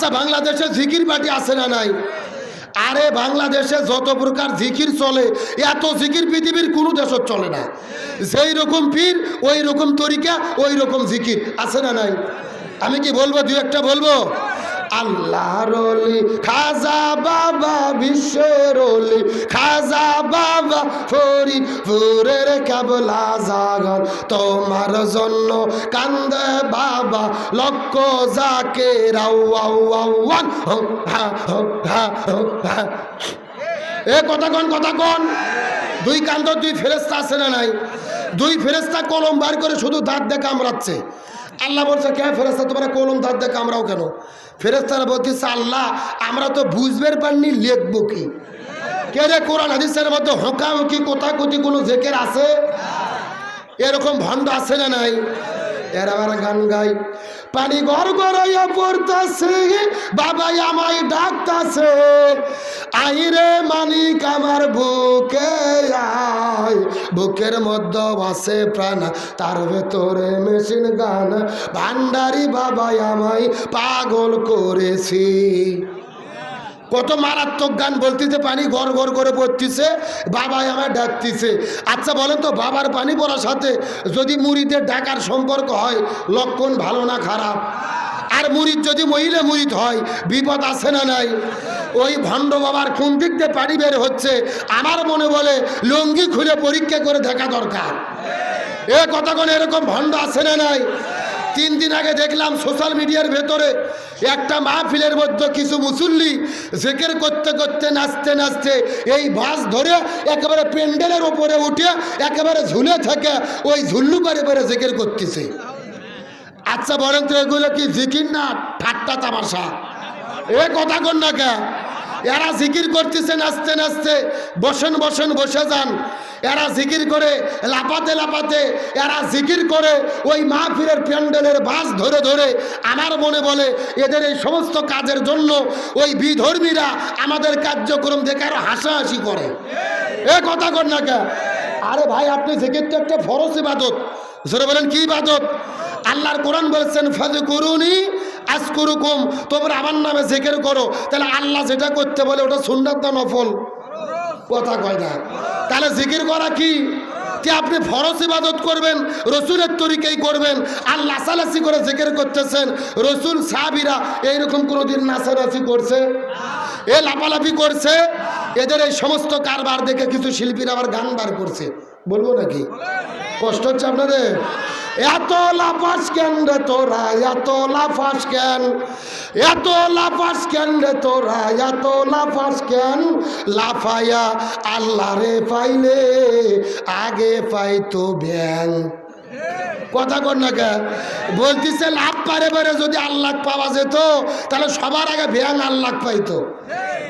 আচ্ছা বাংলাদেশে জিকির পার্টি আছে না নাই? আরে, বাংলাদেশে যত প্রকার জিকির চলে, এত জিকির পৃথিবীর কোনো দেশত চলে না। যেই রকম পীর, ওই রকম তরিকা, ওই রকম জিকির আছে না নাই? আমি কি বলব দু একটা বলব? আল্লাহর অলি খাজা বাবা বিশ্বের অলি খাজা বাবা ফরি ফুরের কেবলা জাগান। তোমার জন্য কান্দে বাবা লক্ষ যাকে রাউয়ান এ কথা কন কথা কন? দুই কান্দ দুই ফেরেস্তা আছে না নাই? দুই ফেরেস্তা কলম বার করে শুধু দাঁত দিয়ে কামড়াচ্ছে। আল্লাহ বলছে, কে ফেরেস্তা তোমরা কলম ধার দেখো, আমরাও কেন? ফেরেস্তারা বলতেছে, আল্লাহ, আমরা তো বুঝবের পারিনি লেখবো কি? কে রে কোরআন হাদিসের মধ্যে হোঁকাহুকি কোথাকুতি কোনো জেকের আছে? এরকম ভণ্ড আছে না নাই? এর আবার গান গাই। পানি গড় গড়াইয়া পড়তাছে, বাবাই আমায় ডাকতাছে, আইরে মালিক, আমার বুকে বুকের মধ্যে বাসে প্রাণ, তার ভেতরে মেশিন গান। ভান্ডারি বাবাই আমায় পাগল করেছি। কত মারাত্মক গান বলতেছে, পানি গড় গড় করে পড়তেছে, বাবাই আমায় ডাকতেছে। আচ্ছা বলেন তো, বাবার পানি পড়ার সাথে যদি মুড়িদের ডাকার সম্পর্ক হয়, লক্ষণ ভালো না খারাপ? আর মুড়িদ যদি মহিলা মুড়িদ হয়, বিপদ আছে না নাই? ওই ভণ্ড বাবার কোন দিক দিয়ে পানি বের হচ্ছে, আমার মনে বলে লুঙ্গি খুলে পরীক্ষা করে দেখা দরকার। এ কতক্ষণ এরকম ভণ্ড আছে না নাই? তিন দিন আগে দেখলাম সোশ্যাল মিডিয়ার ভেতরে একটা মাহফিলের মধ্যে কিছু মুসল্লি জেকের করতে করতে নাচতে নাচতে এই বাস ধরে একেবারে প্যান্ডেলের ওপরে উঠে একেবারে ঝুলে থাকে ওই ঝুল্লু পারে পারে জেকের করতেছে। আচ্ছা বলেন তো এগুলো কি জিকির না ঠাট্টা তামাশা? এ কথা কন না কে? এরা জিকির করতেছে, নাচতে নাচতে, বসেন বসেন, বসে যান। এরা জিকির করে লাপাতে লাপাতে এরা জিকির করে, ওই মাহফিলের প্যান্ডেলের বাস ধরে ধরে আমার মনে বলে, এদের এই সমস্ত কাজের জন্য ওই বিধর্মীরা আমাদের কার্যক্রম দেখে আরও হাসাহাসি করে। এ কথা কর না কে আরে ভাই, আপনি জিকির তো একটা ফরস ইবাদত। জোরে বলেন, কি ইবাদত? আল্লাহর কোরআন বলেছেন ফাজে করুনি আজ করুকুম তোমরা আমার নামে জেকের করো। তাহলে আল্লাহ যেটা করতে বলে, ওটা সুন্নাত না নফল? কথা কয় না। তাহলে জিকির করা কি? যে আপনি ফরস ইবাদত করবেন, রসুলের তরিকেই করবেন, আর লাসালাসি করে জিকির করতেছেন, রসুল সাহাবিরা এইরকম কোনোদিন নাসালাসি করছে? এ লাফালাফি করছে? এদের এই সমস্ত কারবার দেখে কিছু শিল্পীরা আবার গান বার করছে। বলব নাকি? কষ্ট হচ্ছে আপনাদের? এত লাফাস কেন রে তোরা? এত লাফাস কেন? এত লাফাস কেন রে তোরা? এত লাফাস কেন? লাফায়া আল্লাহ রে পাইলে, আগে পাইতো ব্যাং। কথা কর না কে? বলতিছে লাভ পারে পারে যদি আল্লাহ পাওয়া যেত, তাহলে সবার আগে ভ্যান আল্লাহ পাইতো।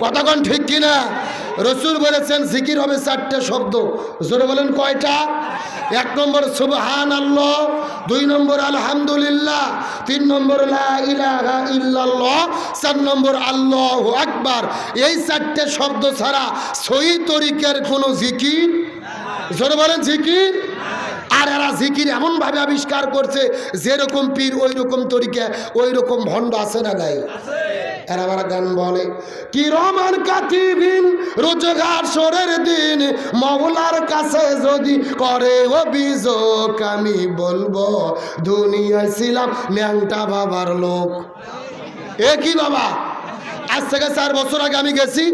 কতক্ষণ ঠিক কিনা? রসুল বলেছেন, জিকির হবে চারটে শব্দ। জোরে বলেন, কয়টা? এক নম্বর সুবহান আল্লাহ দুই নম্বর, আলহামদুলিল্লাহ। তিন নম্বর চার নম্বর, আল্লাহ আকবার। এই চারটে শব্দ ছাড়া সহি তরিকের কোনো জিকির? জোরে বলেন, জিকির? আর এরা জিকির এমনভাবে আবিষ্কার করছে, যেরকম পীর ওই রকম তরিকা ওই রকম ভণ্ড আছে না নাই? এরা আবার গান বলে, কি রমান কাতিবিন রোজগার সরের দিন মৌলার কাছে যদি করে অভিযোগ, আমি বলব, দুনিয়ায় ছিলাম ন্যাংটা বাবার লোক। এ কি বাবা? আজ থেকে চার বছর আগে আমি গেছি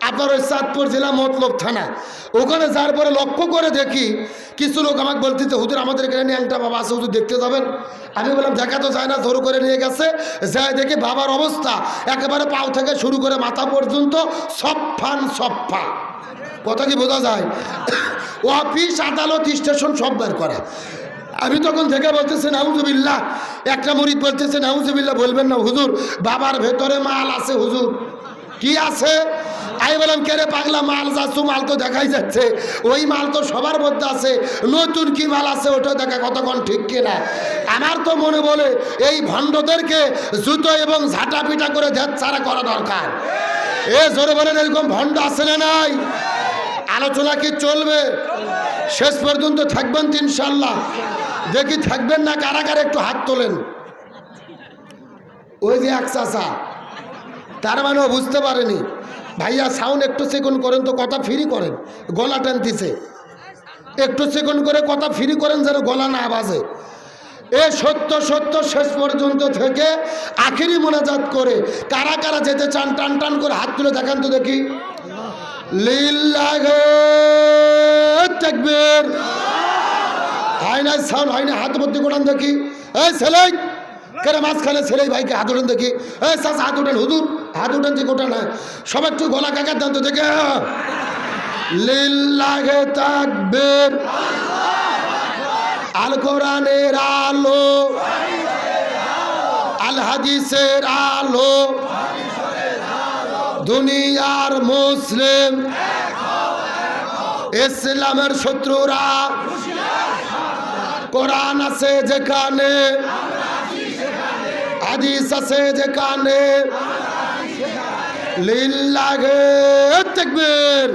আপনার ওই চাঁদপুর জেলা মতলব থানা। ওখানে যার পরে লক্ষ্য করে দেখি, কিছু লোক আমাকে বলতেছে, হুজুর, আমাদের এখানে নিয়ে একটা বাবা আছে, হুজুর, দেখতে যাবেন? আমি বললাম, দেখা তো যায় না, জোর করে নিয়ে গেছে। যাই দেখি বাবার অবস্থা, একেবারে পাও থেকে শুরু করে মাথা পর্যন্ত সফান সফা কথা কি বোঝা যায়? অফিস, আদালত, স্টেশন সব বের করা। আমি তখন থেকে বলতেছে, নাউজুবিল্লাহ। একটা মুরিদ বলতেছে, নাউজুবিল্লাহ, বলবেন না, হুজুর, বাবার ভেতরে মাল আছে, হুজুর। কি আছে? আমি বললাম কেরে পাগলা মাল যাচ্ছু মাল তো দেখাই যাচ্ছে। ওই মাল তো সবার মধ্যে আছে। নতুন কি মাল আছে ওটা দেখা কতক্ষণ ঠিক কিনা? আমার তো মনে বলে, এই ভণ্ডদেরকে জুতো এবং ঝাঁটা পিটা করে ধ্যাত ছাড়া করা দরকার। এ জোরে বলেন, এরকম ভণ্ড আছে না নাই? আলোচনা কি চলবে? শেষ পর্যন্ত থাকবেন তো ইনশাল্লাহ দেখি থাকবেন না কারাগারে একটু হাত তোলেন। ওই যে এক চাষা তার মানে বুঝতে পারেনি। ভাইয়া সাউন্ড একটু সেকেন্ড করেন তো, কথা ফ্রি করেন। গলা টানতিছে একটু সেকেন্ড করে কথা ফ্রি করেন যেন গলা না বাজে। এ সত্য সত্য শেষ পর্যন্ত থেকে আখেরি মোনাজাত করে কারা কারা যেতে চান, টান টান করে হাত তুলে দেখান তো দেখি। লিল্লাহে তাকবীর। হয় না সাউন্ড, হয় না হাত ভর্তি করান দেখি। এই ছেলেই, কেন মাঝখানে ছেলেই ভাইকে হাত উঠান দেখি। এই চাষ হাত উঠান হুদুর হাত উঠান গোটা না সব একটু গলা কাকার দান তো দেখে। লিল্লাহে তাকবীর। আল কোরআনের আলো। আল হাদিসের আলো। দুনিয়ার মুসলিম। ইসলামের শত্রুরা। কোরআন আছে যেখানে। হাদিস আছে যেখানে। লিল্লাহে তাকবীর।